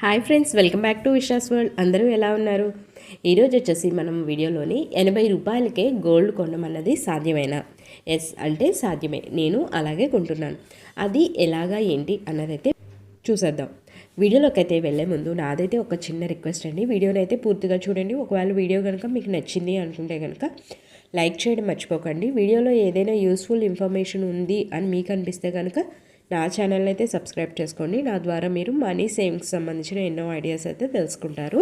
Hi friends welcome back to Vishas world. అందరూ ఎలా ఉన్నారు? ఈరోజు వచ్చేసి మనం వీడియోలోని ఎనభై రూపాయలకే గోల్డ్ కొనమన్నది సాధ్యమేనా? ఎస్ అంటే సాధ్యమే. నేను అలాగే కొంటున్నాను. అది ఎలాగా ఏంటి అన్నదైతే చూసేద్దాం. వీడియోలోకి అయితే వెళ్ళే ముందు నాదైతే ఒక చిన్న రిక్వెస్ట్ అండి. వీడియోని అయితే పూర్తిగా చూడండి. ఒకవేళ వీడియో కనుక మీకు నచ్చింది అనుకుంటే కనుక లైక్ చేయడం మర్చిపోకండి. వీడియోలో ఏదైనా యూస్ఫుల్ ఇన్ఫర్మేషన్ ఉంది అని మీకు అనిపిస్తే కనుక నా ఛానల్ అయితే సబ్స్క్రైబ్ చేసుకోండి. నా ద్వారా మీరు మనీ సేవింగ్స్ సంబంధించిన ఎన్నో ఐడియాస్ అయితే తెలుసుకుంటారు.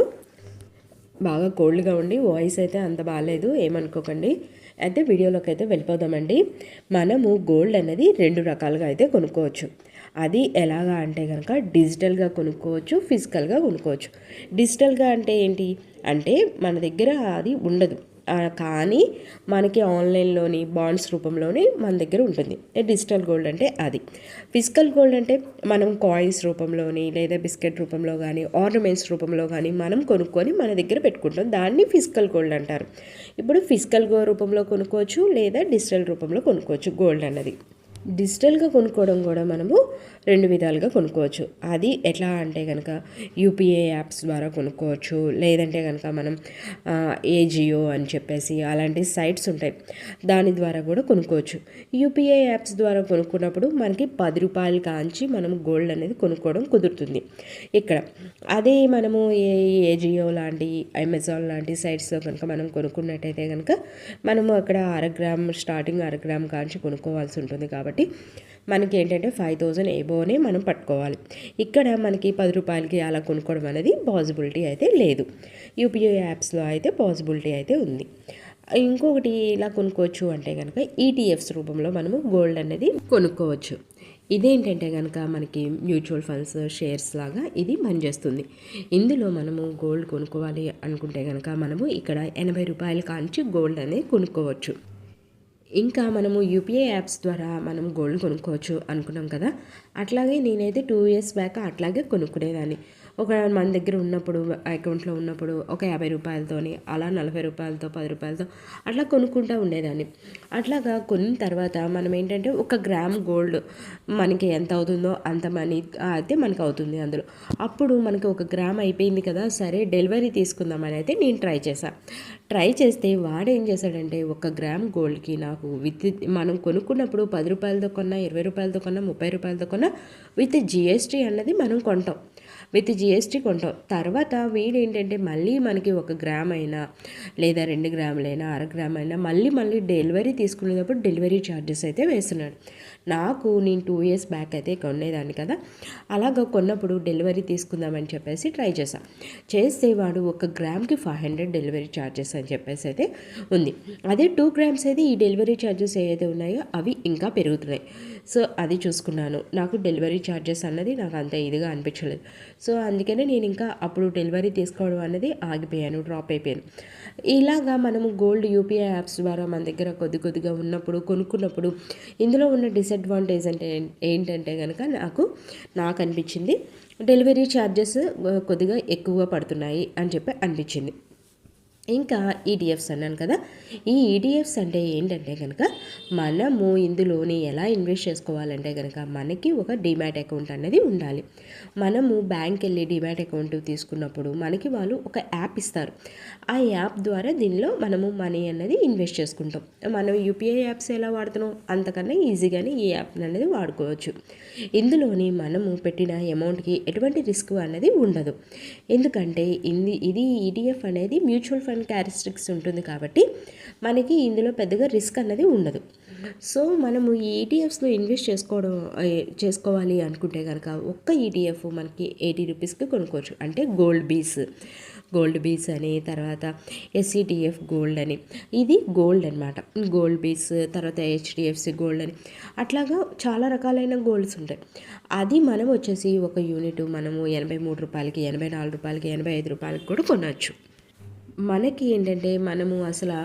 బాగా కోల్డ్గా ఉండి వాయిస్ అయితే అంత బాగాలేదు ఏమనుకోకండి. అయితే వీడియోలోకి అయితే వెళ్ళిపోదామండి. మనము గోల్డ్ అనేది రెండు రకాలుగా అయితే కొనుక్కోవచ్చు. అది ఎలాగా అంటే కనుక డిజిటల్గా కొనుక్కోవచ్చు ఫిజికల్గా కొనుక్కోవచ్చు. డిజిటల్గా అంటే ఏంటి? అంటే మన దగ్గర అది ఉండదు. కానీ మనకి ఆన్లైన్లోని బాండ్స్ రూపంలోని మన దగ్గర ఉంటుంది. డిజిటల్ గోల్డ్ అంటే అది. ఫిజికల్ గోల్డ్ అంటే మనం కాయిన్స్ రూపంలోని లేదా బిస్కెట్ రూపంలో కానీ ఆర్నమెంట్స్ రూపంలో కానీ మనం కొనుక్కొని మన దగ్గర పెట్టుకుంటాం. దాన్ని ఫిజికల్ గోల్డ్ అంటారు. ఇప్పుడు ఫిజికల్ గో రూపంలో కొనుక్కోవచ్చు లేదా డిజిటల్ రూపంలో కొనుక్కోవచ్చు గోల్డ్ అన్నది. డిజిటల్గా కొనుక్కోవడం కూడా మనము రెండు విధాలుగా కొనుక్కోవచ్చు. అది ఎట్లా అంటే కనుక యూపీఐ యాప్స్ ద్వారా కొనుక్కోవచ్చు. లేదంటే కనుక మనం ఏజియో అని చెప్పేసి అలాంటి సైట్స్ ఉంటాయి. దాని ద్వారా కూడా కొనుక్కోవచ్చు. యూపీఐ యాప్స్ ద్వారా కొనుక్కున్నప్పుడు మనకి పది రూపాయలు కాంచి మనం గోల్డ్ అనేది కొనుక్కోవడం కుదురుతుంది. ఇక్కడ అదే మనము ఏ ఏజియో లాంటి అమెజాన్ లాంటి సైట్స్లో కనుక మనం కొనుక్కున్నట్టయితే కనుక మనము అక్కడ అర గ్రామ్ స్టార్టింగ్ అర గ్రామ్ కాంచి కొనుక్కోవాల్సి ఉంటుంది కాబట్టి మనకి ఏంటంటే ఫైవ్ థౌజండ్ ఏబోనే మనం పట్టుకోవాలి. ఇక్కడ మనకి పది రూపాయలకి అలా కొనుక్కోవడం అనేది పాసిబిలిటీ అయితే లేదు. యూపీఐ యాప్స్లో అయితే పాసిబిలిటీ అయితే ఉంది. ఇంకొకటి ఇలా కొనుక్కోవచ్చు అంటే కనుక ఈటీఎఫ్స్ రూపంలో మనము గోల్డ్ అనేది కొనుక్కోవచ్చు. ఇదేంటంటే కనుక మనకి మ్యూచువల్ ఫండ్స్ షేర్స్ లాగా ఇది పనిచేస్తుంది. ఇందులో మనము గోల్డ్ కొనుక్కోవాలి అనుకుంటే కనుక మనము ఇక్కడ ఎనభై రూపాయల కాంచి గోల్డ్ అనేది కొనుక్కోవచ్చు. ఇంకా మనము యూపీఐ యాప్స్ ద్వారా మనం గోల్డ్ కొనుక్కోవచ్చు అనుకున్నాం కదా. అట్లాగే నేనైతే టూ ఇయర్స్ బ్యాక్ అట్లాగే కొనుక్కునేదాన్ని. ఒక మన దగ్గర ఉన్నప్పుడు అకౌంట్లో ఉన్నప్పుడు ఒక యాభై రూపాయలతోని అలా నలభై రూపాయలతో పది రూపాయలతో అట్లా కొనుక్కుంటూ ఉండేదాన్ని. అట్లాగా కొన్న తర్వాత మనం ఏంటంటే ఒక గ్రామ్ గోల్డ్ మనకి ఎంత అవుతుందో అంత మనీ అయితే మనకు అవుతుంది అందులో. అప్పుడు మనకి ఒక గ్రామ్ అయిపోయింది కదా సరే డెలివరీ తీసుకుందామని అయితే నేను ట్రై చేశాను ట్రై చేస్తే వాడేం చేశాడంటే ఒక గ్రామ్ గోల్డ్కి నాకు విత్ మనం కొనుక్కున్నప్పుడు పది రూపాయలతో కొన్నా ఇరవై రూపాయలతో కొన్నా ముప్పై రూపాయలతో కొన్నా విత్ జిఎస్టీ అన్నది మనం కొంటాం. విత్ జిఎస్టీ కొంటాం. తర్వాత వీడు ఏంటంటే మళ్ళీ మనకి ఒక గ్రామ్ అయినా లేదా రెండు గ్రాములైనా అర గ్రామ్ అయినా మళ్ళీ మళ్ళీ డెలివరీ తీసుకునేటప్పుడు డెలివరీ ఛార్జెస్ అయితే వేస్తున్నాడు. నాకు నేను టూ ఇయర్స్ బ్యాక్ అయితే కొనేదాన్ని కదా అలాగ కొన్నప్పుడు డెలివరీ తీసుకుందామని చెప్పేసి ట్రై చేశాను చేస్తే వాడు ఒక గ్రామ్కి ఫైవ్ హండ్రెడ్ డెలివరీ ఛార్జెస్ అని చెప్పేసి అయితే ఉంది. అదే టూ గ్రామ్స్ అయితే ఈ డెలివరీ ఛార్జెస్ ఏవైతే ఉన్నాయో అవి ఇంకా పెరుగుతున్నాయి. సో అది చూసుకున్నాను. నాకు డెలివరీ ఛార్జెస్ అన్నది నాకు అంత ఇదిగా అనిపించలేదు. సో అందుకనే నేను ఇంకా అప్పుడు డెలివరీ తీసుకోవడం అనేది ఆగిపోయాను డ్రాప్ అయిపోయాను. ఇలాగా మనము గోల్డ్ యూపీఐ యాప్స్ ద్వారా మన దగ్గర కొద్ది కొద్దిగా ఉన్నప్పుడు కొనుక్కున్నప్పుడు ఇందులో ఉన్న డిసడ్వాంటేజ్ అంటే ఏంటంటే కనుక నాకు నాకు అనిపించింది. డెలివరీ ఛార్జెస్ కొద్దిగా ఎక్కువగా పడుతున్నాయి అని చెప్పి అనిపించింది. ఇంకా ఈటీఎఫ్స్ అన్నాను కదా. ఈ ఈటీఎఫ్స్ అంటే ఏంటంటే కనుక మనము ఇందులోని ఎలా ఇన్వెస్ట్ చేసుకోవాలంటే కనుక మనకి ఒక డిమాట్ అకౌంట్ అనేది ఉండాలి. మనము బ్యాంక్ వెళ్ళి డిమాట్ అకౌంట్ తీసుకున్నప్పుడు మనకి వాళ్ళు ఒక యాప్ ఇస్తారు. ఆ యాప్ ద్వారా దీనిలో మనము మనీ అనేది ఇన్వెస్ట్ చేసుకుంటాం. మనం యూపీఐ యాప్స్ ఎలా వాడుతున్నాం? అంతకన్నా ఈజీగానే ఈ యాప్ అనేది వాడుకోవచ్చు. ఇందులోని మనము పెట్టిన అమౌంట్కి ఎటువంటి రిస్క్ అనేది ఉండదు. ఎందుకంటే ఇది ఇది ఈటీఎఫ్ అనేది మ్యూచువల్ ఫండ్ క్యారెక్టరిస్టిక్స్ ఉంటుంది కాబట్టి మనకి ఇందులో పెద్దగా రిస్క్ అన్నది ఉండదు. సో మనము ఈ ఈటీఎఫ్స్లో ఇన్వెస్ట్ చేసుకోవడం చేసుకోవాలి అనుకుంటే కనుక ఒక్క ఈటీఎఫ్ మనకి ఎయిటీ రూపీస్కి కొనుక్కోవచ్చు. అంటే గోల్డ్ బీస్ గోల్డ్ బీస్ అని తర్వాత ఎస్సిటిఎఫ్ గోల్డ్ అని. ఇది గోల్డ్ అనమాట గోల్డ్ బీస్ తర్వాత హెచ్డిఎఫ్సి గోల్డ్ అని. అట్లాగా చాలా రకాలైన గోల్డ్స్ ఉంటాయి. అది మనం వచ్చేసి ఒక యూనిట్ మనము ఎనభై మూడు రూపాయలకి ఎనభై నాలుగు రూపాయలకి ఎనభై ఐదు రూపాయలకి కూడా కొనవచ్చు మనకి ఏంటంటే మనము అసలు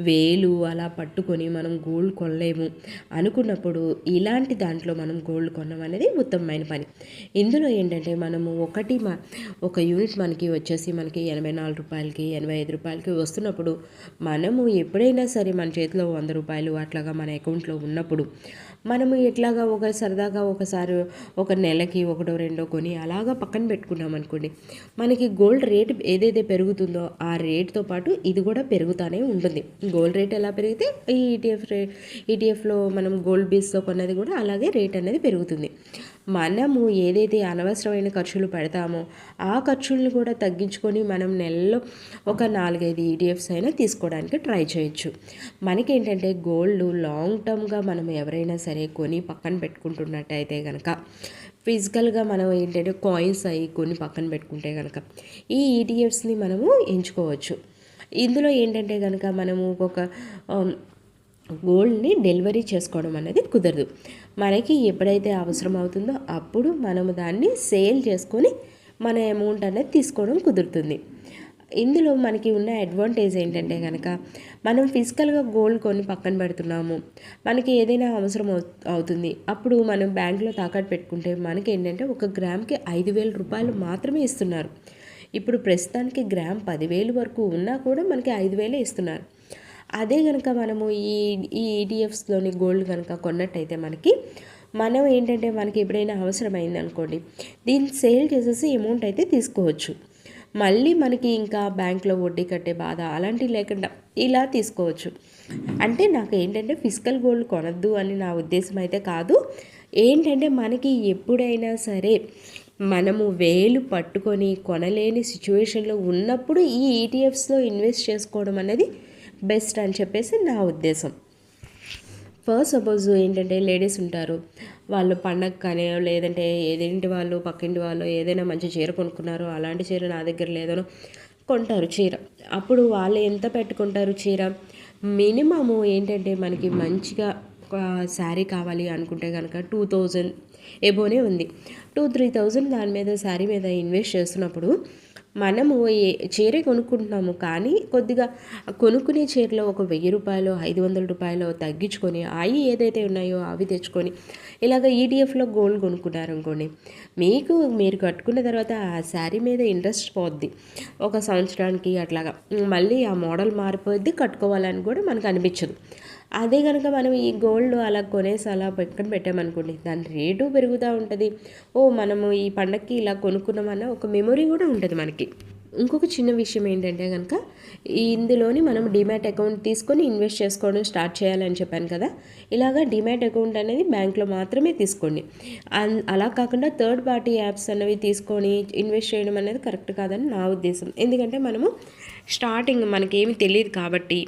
వేలు అలా పట్టుకొని మనం గోల్డ్ కొనలేము అనుకున్నప్పుడు ఇలాంటి దాంట్లో మనం గోల్డ్ కొనడం అనేది ఉత్తమమైన పని. ఇందులో ఏంటంటే మనము ఒకటి మ ఒక యూనిట్ మనకి వచ్చేసి మనకి ఎనభై నాలుగు రూపాయలకి ఎనభై ఐదు రూపాయలకి వస్తున్నప్పుడు మనము ఎప్పుడైనా సరే మన చేతిలో వంద రూపాయలు అట్లాగా మన అకౌంట్లో ఉన్నప్పుడు మనము ఎట్లాగా ఒక సరదాగా ఒకసారి ఒక నెలకి ఒకటో రెండో కొని అలాగా పక్కన పెట్టుకున్నాం అనుకోండి మనకి గోల్డ్ రేట్ ఏదైతే పెరుగుతుందో ఆ రేట్ రేట్తో పాటు ఇది కూడా పెరుగుతూనే ఉంటుంది. గోల్డ్ రేట్ ఎలా పెరిగితే ఈ ఈటీఎఫ్ రే ఈటీఎఫ్లో మనం గోల్డ్ బేస్తో కొన్నది కూడా అలాగే రేట్ అనేది పెరుగుతుంది. మనము ఏదైతే అనవసరమైన ఖర్చులు పెడతామో ఆ ఖర్చుల్ని కూడా తగ్గించుకొని మనం నెలలో ఒక నాలుగైదు ఈటీఎఫ్స్ అయినా తీసుకోవడానికి ట్రై చేయొచ్చు. మనకేంటంటే గోల్డ్ లాంగ్ టర్మ్గా మనం ఎవరైనా సరే కొని పక్కన పెట్టుకుంటున్నట్టయితే కనుక ఫిజికల్గా మనం ఏంటంటే కాయిన్స్ అవి కొన్ని పక్కన పెట్టుకుంటే కనుక ఈ ఈటీఎఫ్స్ని మనము ఎంచుకోవచ్చు. ఇందులో ఏంటంటే కనుక మనము ఒక um, గోల్డ్ని డెలివరీ చేసుకోవడం అనేది కుదరదు. మనకి ఎప్పుడైతే అవసరం అవుతుందో అప్పుడు మనము దాన్ని సేల్ చేసుకొని మన అమౌంట్ అనేది తీసుకోవడం కుదురుతుంది. ఇందులో మనకి ఉన్న అడ్వాంటేజ్ ఏంటంటే కనుక మనం ఫిజికల్గా గోల్డ్ కొని పక్కన పెడుతున్నాము. మనకి ఏదైనా అవసరం అవుతుంది. అప్పుడు మనం బ్యాంకులో తాకట్టు పెట్టుకుంటే మనకి ఏంటంటే ఒక గ్రామ్కి ఐదు వేల రూపాయలు మాత్రమే ఇస్తున్నారు. ఇప్పుడు ప్రస్తుతానికి గ్రామ్ పదివేలు వరకు ఉన్నా కూడా మనకి ఐదు వేలే ఇస్తున్నారు. అదే కనుక మనము ఈ ఈ ఈటీఎఫ్స్లోని గోల్డ్ కనుక కొన్నట్టయితే మనకి మనం ఏంటంటే మనకి ఎప్పుడైనా అవసరమైంది అనుకోండి దీన్ని సేల్ చేసేసి అమౌంట్ అయితే తీసుకోవచ్చు. మళ్ళీ మనకి ఇంకా బ్యాంక్లో వడ్డీ కట్టే బాధ అలాంటివి లేకుండా ఇలా తీసుకోవచ్చు. అంటే నాకు ఏంటంటే ఫిజికల్ గోల్డ్ కొనద్దు అని నా ఉద్దేశం అయితే కాదు. ఏంటంటే మనకి ఎప్పుడైనా సరే మనము వేలు పట్టుకొని కొనలేని సిచ్యువేషన్లో ఉన్నప్పుడు ఈ ఈటీఎఫ్స్లో ఇన్వెస్ట్ చేసుకోవడం అనేది బెస్ట్ అని చెప్పేసి నా ఉద్దేశం. ఫస్ట్ సపోజ్ ఏంటంటే లేడీస్ ఉంటారు వాళ్ళు పండగ కానీ లేదంటే ఏదేంటి వాళ్ళు పక్కింటి వాళ్ళు ఏదైనా మంచి చీర కొనుక్కున్నారు అలాంటి చీర నా దగ్గర లేదనో కొంటారు చీర. అప్పుడు వాళ్ళు ఎంత పెట్టుకుంటారు చీర? మినిమము ఏంటంటే మనకి మంచిగా శారీ కావాలి అనుకుంటే కనుక టూ థౌజండ్ ఎబోనే ఉంది. టూ త్రీ థౌజండ్ దాని మీద శారీ మీద ఇన్వెస్ట్ చేస్తున్నప్పుడు మనము ఏ చీర కొనుక్కుంటున్నాము కానీ కొద్దిగా కొనుక్కునే చీరలో ఒక వెయ్యి రూపాయలు ఐదు వందల రూపాయలు తగ్గించుకొని అవి ఏదైతే ఉన్నాయో అవి తెచ్చుకొని ఇలాగ ఈడిఎఫ్లో గోల్డ్ కొనుక్కున్నారనుకోండి మీకు మీరు కట్టుకున్న తర్వాత ఆ శారీ మీద ఇంట్రెస్ట్ పోద్ది. ఒక సంవత్సరానికి అట్లాగా మళ్ళీ ఆ మోడల్ మారిపోద్ది కట్టుకోవాలని కూడా మనకు అనిపించదు. అదే కనుక మనం ఈ గోల్డ్ అలా కొనేసి అలా పెట్టుకొని పెట్టామనుకోండి దాని రేటు పెరుగుతూ ఉంటుంది. ఓ మనము ఈ పండక్కి ఇలా కొనుక్కున్నామన్న ఒక మెమొరీ కూడా ఉంటుంది మనకి. ఇంకొక చిన్న విషయం ఏంటంటే కనుక ఇందులోని మనం డిమాట్ అకౌంట్ తీసుకొని ఇన్వెస్ట్ చేసుకోవడం స్టార్ట్ చేయాలని చెప్పాను కదా. ఇలాగా డిమాట్ అకౌంట్ అనేది బ్యాంక్లో మాత్రమే తీసుకోండి. అలా కాకుండా థర్డ్ పార్టీ యాప్స్ అనేవి తీసుకొని ఇన్వెస్ట్ చేయడం అనేది కరెక్ట్ కాదని నా ఉద్దేశం. ఎందుకంటే మనము స్టార్టింగ్ మనకేమి తెలియదు కాబట్టి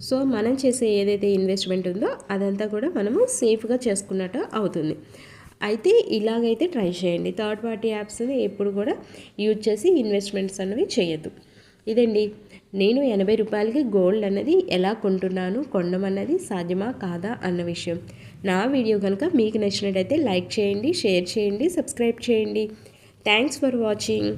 సో మనం చేసే ఏదైతే ఇన్వెస్ట్మెంట్ ఉందో అదంతా కూడా మనము సేఫ్గా చేసుకున్నట్టు అవుతుంది. అయితే ఇలాగైతే ట్రై చేయండి. థర్డ్ పార్టీ యాప్స్ని ఎప్పుడు కూడా యూజ్ చేసి ఇన్వెస్ట్మెంట్స్ అనేవి చేయొద్దు. ఇదండి. నేను ఎనభై రూపాయలకి గోల్డ్ అన్నది ఎలా కొంటున్నాను కొండమన్నది సాధ్యమా కాదా అన్న విషయం. నా వీడియో కనుక మీకు నచ్చినట్టయితే లైక్ చేయండి షేర్ చేయండి సబ్స్క్రైబ్ చేయండి. Thanks for watching